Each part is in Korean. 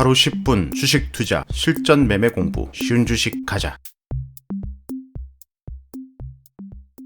하루 10분 주식 투자 실전 매매 공부 쉬운 주식 가자.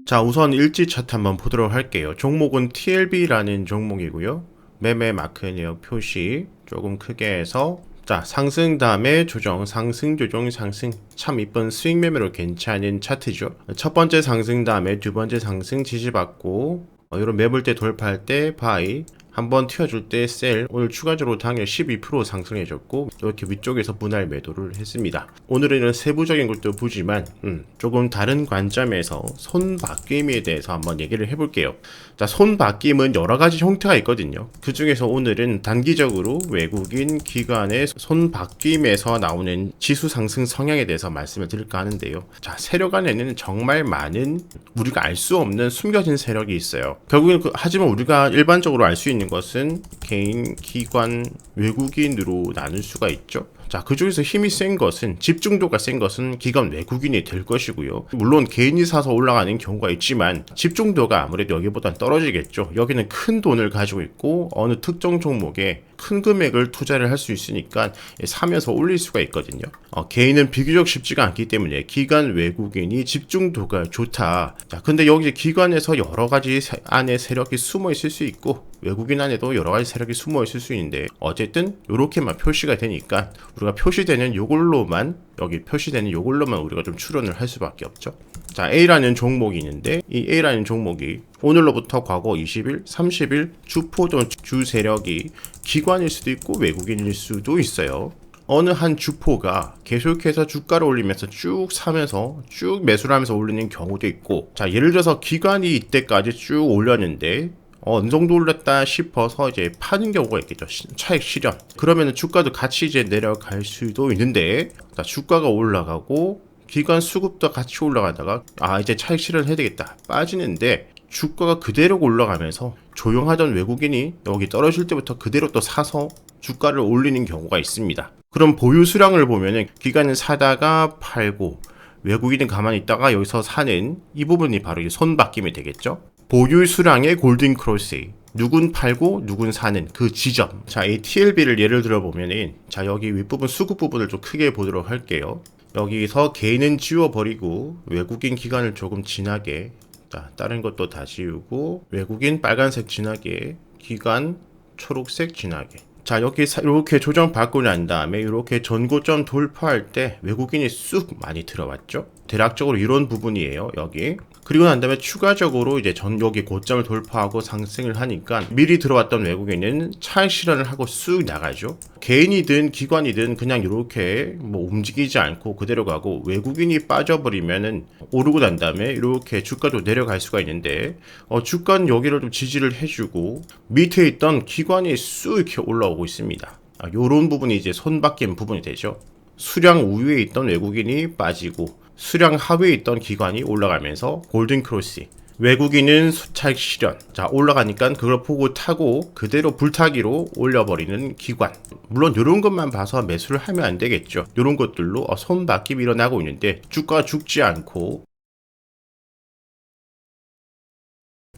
자, 우선 일지 차트 한번 보도록 할게요. 종목은 TLB라는 종목이고요. 매매 마크 내역 표시 조금 크게 해서 자, 상승 다음에 조정, 상승, 조정, 상승. 참 이쁜 스윙 매매로 괜찮은 차트죠. 첫 번째 상승 다음에 두 번째 상승 지지받고 어, 이런 매물대 돌파할 때 바이, 한번 튀어줄 때 셀 오늘 추가적으로 당일 12% 상승해줬고 이렇게 위쪽에서 분할 매도를 했습니다. 오늘은 세부적인 것도 보지만 음, 조금 다른 관점에서 손바뀜에 대해서 한번 얘기를 해볼게요. 자, 손바뀜은 여러 가지 형태가 있거든요. 그 중에서 오늘은 단기적으로 외국인 기관의 손바뀜에서 나오는 지수 상승 성향에 대해서 말씀을 드릴까 하는데요. 자, 세력 안에는 정말 많은 우리가 알 수 없는 숨겨진 세력이 있어요. 결국엔 그, 하지만 우리가 일반적으로 알 수 있는 것은 개인, 기관, 외국인으로 나눌 수가 있죠. 자, 그 중에서 힘이 센 것은 집중도가 센 것은 기관 외국인이 될 것이고요. 물론 개인이 사서 올라가는 경우가 있지만 집중도가 아무래도 여기보단 떨어지겠죠. 여기는 큰 돈을 가지고 있고 어느 특정 종목에 큰 금액을 투자를 할 수 있으니까 사면서 올릴 수가 있거든요. 어, 개인은 비교적 쉽지가 않기 때문에 기관 외국인이 집중도가 좋다. 자, 근데 여기 기관에서 여러 가지 세, 안에 세력이 숨어 있을 수 있고 외국인 안에도 여러 가지 세력이 숨어 있을 수 있는데 어쨌든 이렇게만 표시가 되니까 우리가 표시되는 요걸로만 여기 표시되는 요걸로만 우리가 좀 추론을 할 수밖에 없죠. 자, A라는 종목이 있는데 이 A라는 종목이 오늘로부터 과거 20일, 30일 주포던 주 세력이 기관일 수도 있고 외국인일 수도 있어요. 어느 한 주포가 계속해서 주가를 올리면서 쭉 사면서 쭉 매수를 하면서 올리는 경우도 있고 자 예를 들어서 기관이 이때까지 쭉 올렸는데 어, 어느 정도 올랐다 싶어서 이제 파는 경우가 있겠죠. 차익 실현. 그러면 주가도 같이 이제 내려갈 수도 있는데, 자, 주가가 올라가고, 기관 수급도 같이 올라가다가, 아, 이제 차익 실현해야 되겠다. 빠지는데, 주가가 그대로 올라가면서 조용하던 외국인이 여기 떨어질 때부터 그대로 또 사서 주가를 올리는 경우가 있습니다. 그럼 보유 수량을 보면은 기관은 사다가 팔고 외국인은 가만히 있다가 여기서 사는 이 부분이 바로 이 손바뀜이 되겠죠. 보유 수량의 골든 크로스. 누군 팔고 누군 사는 그 지점. 자, 이 TLB를 예를 들어 보면은 자, 여기 윗부분 수급 부분을 좀 크게 보도록 할게요. 여기서 개인은 지워버리고 외국인 기간을 조금 진하게 자, 다른 것도 다 지우고 외국인 빨간색 진하게 기간 초록색 진하게 자 여기 이렇게 조정 받고 난 다음에 이렇게 전고점 돌파할 때 외국인이 쑥 많이 들어왔죠 대략적으로 이런 부분이에요 여기 그리고 난 다음에 추가적으로 이제 전 여기 고점을 돌파하고 상승을 하니까 미리 들어왔던 외국인은 차익 실현을 하고 쑥 나가죠. 개인이든 기관이든 그냥 이렇게 뭐 움직이지 않고 그대로 가고 외국인이 빠져버리면은 오르고 난 다음에 이렇게 주가도 내려갈 수가 있는데 어, 주가는 여기를 좀 지지를 해주고 밑에 있던 기관이 쑥 이렇게 올라오고 있습니다. 아, 요런 부분이 이제 손바뀐 부분이 되죠. 수량 우위에 있던 외국인이 빠지고 수량 하위에 있던 기관이 올라가면서 골든 크로스 외국인은 수차익 실현 자 올라가니까 그걸 보고 타고 그대로 불타기로 올려버리는 기관 물론 이런 것만 봐서 매수를 하면 안 되겠죠 이런 것들로 어, 손바뀜이 일어나고 있는데 주가 죽지 않고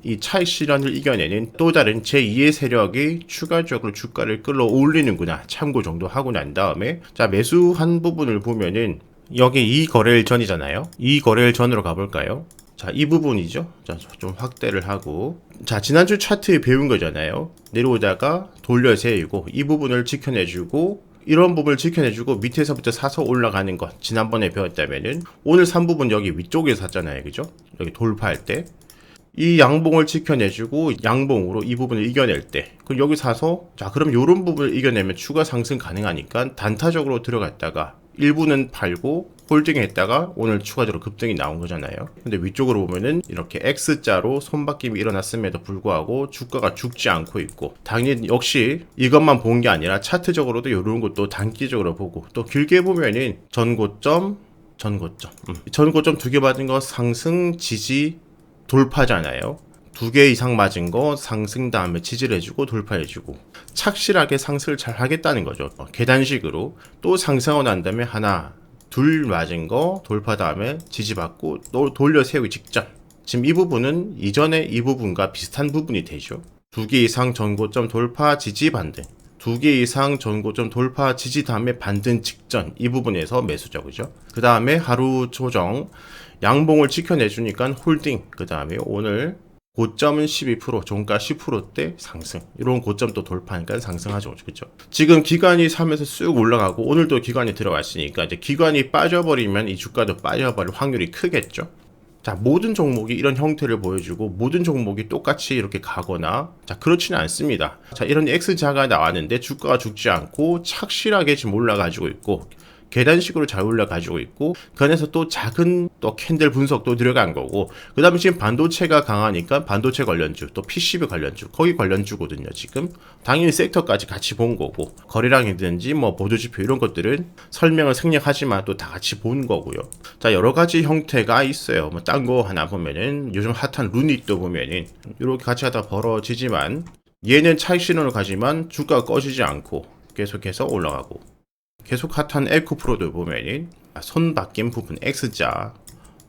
이 차익 실현을 이겨내는 또 다른 제2의 세력이 추가적으로 주가를 끌어올리는구나 참고 정도 하고 난 다음에 자 매수한 부분을 보면은 여기 이 거래일 전이잖아요. 이 거래일 전으로 가볼까요? 자, 이 부분이죠. 자, 좀 확대를 하고. 자, 지난주 차트에 배운 거잖아요. 내려오다가 돌려 세우고, 이 부분을 지켜내주고, 이런 부분을 지켜내주고, 밑에서부터 사서 올라가는 것. 지난번에 배웠다면은, 오늘 산 부분 여기 위쪽에 샀잖아요. 그죠? 여기 돌파할 때. 이 양봉을 지켜내주고, 양봉으로 이 부분을 이겨낼 때. 그럼 여기 사서, 자, 그럼 이런 부분을 이겨내면 추가 상승 가능하니까 단타적으로 들어갔다가, 일부는 팔고 홀딩했다가 오늘 추가적으로 급등이 나온 거잖아요. 근데 위쪽으로 보면은 이렇게 X자로 손바뀜이 일어났음에도 불구하고 주가가 죽지 않고 있고 당연히 역시 이것만 본 게 아니라 차트적으로도 이런 것도 단기적으로 보고 또 길게 보면은 전고점 전고점 음. 전고점 두 개 받은 거 상승 지지 돌파잖아요. 두 개 이상 맞은 거 상승 다음에 지지를 해주고 돌파해주고 착실하게 상승을 잘 하겠다는 거죠. 어, 계단식으로 또 상승하고 난 다음에 하나 둘 맞은 거 돌파 다음에 지지받고 또 돌려 세우기 직전 지금 이 부분은 이전에 이 부분과 비슷한 부분이 되죠. 두 개 이상 전고점 돌파 지지 반등 두 개 이상 전고점 돌파 지지 다음에 반등 직전 이 부분에서 매수죠 그죠 그 다음에 하루 조정 양봉을 지켜내주니까 홀딩 그 다음에 오늘 고점은 12% 종가 10%대 상승. 이런 고점 또 돌파하니까 상승하죠. 그죠 지금 기관이 3에서 쑥 올라가고 오늘도 기관이 들어갔으니까 이제 기관이 빠져버리면 이 주가도 빠져버릴 확률이 크겠죠? 자, 모든 종목이 이런 형태를 보여주고 모든 종목이 똑같이 이렇게 가거나 자, 그렇지는 않습니다. 자, 이런 X자가 나왔는데 주가가 죽지 않고 착실하게 지금 올라가지고 있고 계단식으로 잘 올라가지고 있고 그 안에서 또 작은 또 캔들 분석도 들어간 거고 그 다음에 지금 반도체가 강하니까 반도체 관련주 또 PCB 관련주 거기 관련주거든요 지금. 당연히 섹터까지 같이 본 거고 거래량이든지 뭐 보조지표 이런 것들은 설명을 생략하지만 또 다 같이 본 거고요. 자 여러 가지 형태가 있어요. 뭐 딴 거 하나 보면은 요즘 핫한 루닛도 보면은 이렇게 같이 하다 벌어지지만 얘는 차익 신호를 가지만 주가가 꺼지지 않고 계속해서 올라가고 계속 핫한 에코프로도 보면은 손 바뀐 부분 X자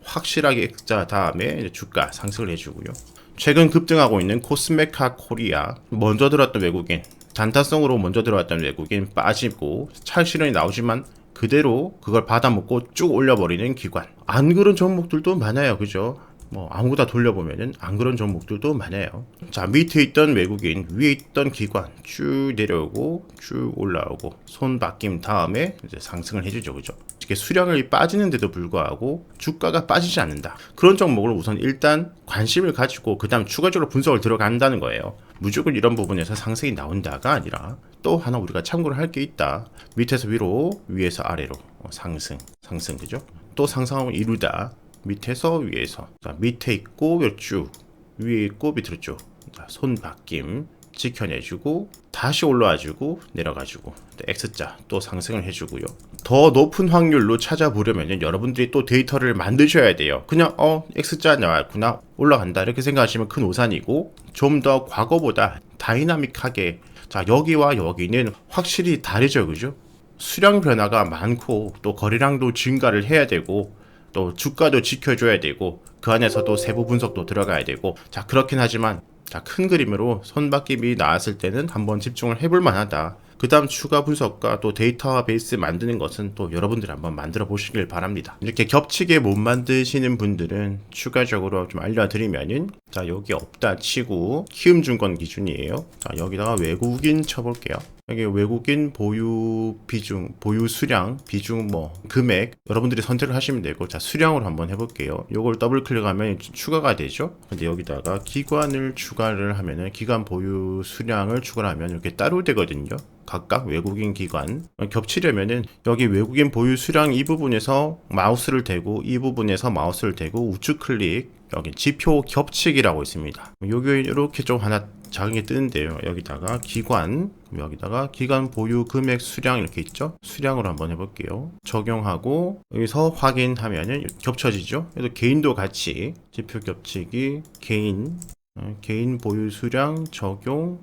확실하게 X자 다음에 주가 상승을 해주고요. 최근 급등하고 있는 코스메카 코리아 먼저 들어왔던 외국인 단타성으로 먼저 들어왔던 외국인 빠지고 차익실현이 나오지만 그대로 그걸 받아먹고 쭉 올려버리는 기관. 안 그런 종목들도 많아요. 그죠 뭐 아무거나 돌려보면은 안 그런 종목들도 많아요. 자 밑에 있던 외국인 위에 있던 기관 쭉 내려오고 쭉 올라오고 손 바뀜 다음에 이제 상승을 해주죠. 그죠? 이게 수량이 빠지는데도 불구하고 주가가 빠지지 않는다. 그런 종목을 우선 일단 관심을 가지고 그 다음 추가적으로 분석을 들어간다는 거예요. 무조건 이런 부분에서 상승이 나온다가 아니라 또 하나 우리가 참고를 할 게 있다. 밑에서 위로 위에서 아래로 어, 상승 상승. 그죠? 또 상승하고 이루다 밑에서 위에서. 자, 밑에 있고 쭉 위에 있고 밑으로 쭉 자, 손 바뀜 지켜내주고 다시 올라와주고 내려가지고. 또 X자 또 상승을 해주고요. 더 높은 확률로 찾아보려면 여러분들이 또 데이터를 만드셔야 돼요. 그냥 어 X자 나왔구나 올라간다 이렇게 생각하시면 큰 오산이고 좀 더 과거보다 다이나믹하게. 자 여기와 여기는 확실히 다르죠. 그죠? 수량 변화가 많고 또 거래량도 증가를 해야 되고 또 주가도 지켜줘야 되고 그 안에서도 세부 분석도 들어가야 되고. 자 그렇긴 하지만 자 큰 그림으로 손바뀜이 나왔을 때는 한번 집중을 해볼 만하다 그 다음 추가 분석과 또 데이터 베이스 만드는 것은 또 여러분들이 한번 만들어 보시길 바랍니다 이렇게 겹치게 못 만드시는 분들은 추가적으로 좀 알려드리면은 자 여기 없다 치고 키움증권 기준이에요 자 여기다가 외국인 쳐볼게요 여기 외국인 보유 비중, 보유 수량, 비중 뭐 금액 여러분들이 선택을 하시면 되고 자 수량으로 한번 해볼게요. 요걸 더블 클릭하면 추가가 되죠. 근데 여기다가 기관을 추가를 하면은 기관 보유 수량을 추가를 하면 이렇게 따로 되거든요. 각각 외국인 기관 겹치려면은 여기 외국인 보유 수량 이 부분에서 마우스를 대고 이 부분에서 마우스를 대고 우측 클릭 여기 지표 겹치기라고 있습니다. 여기 이렇게 좀 하나 작은 게 뜨는데요. 여기다가 기관, 여기다가 기관 보유 금액 수량 이렇게 있죠? 수량으로 한번 해볼게요. 적용하고 여기서 확인하면은 겹쳐지죠? 그래서 개인도 같이 지표 겹치기, 개인, 어, 개인 보유 수량 적용,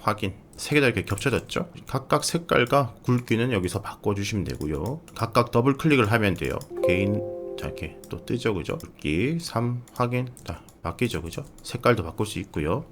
확인. 세 개 다 이렇게 겹쳐졌죠? 각각 색깔과 굵기는 여기서 바꿔주시면 되고요. 각각 더블 클릭을 하면 돼요. 개인 자 이렇게 또 뜨죠 그죠? 굵기 3 확인 자 바뀌죠 그죠? 색깔도 바꿀 수 있고요.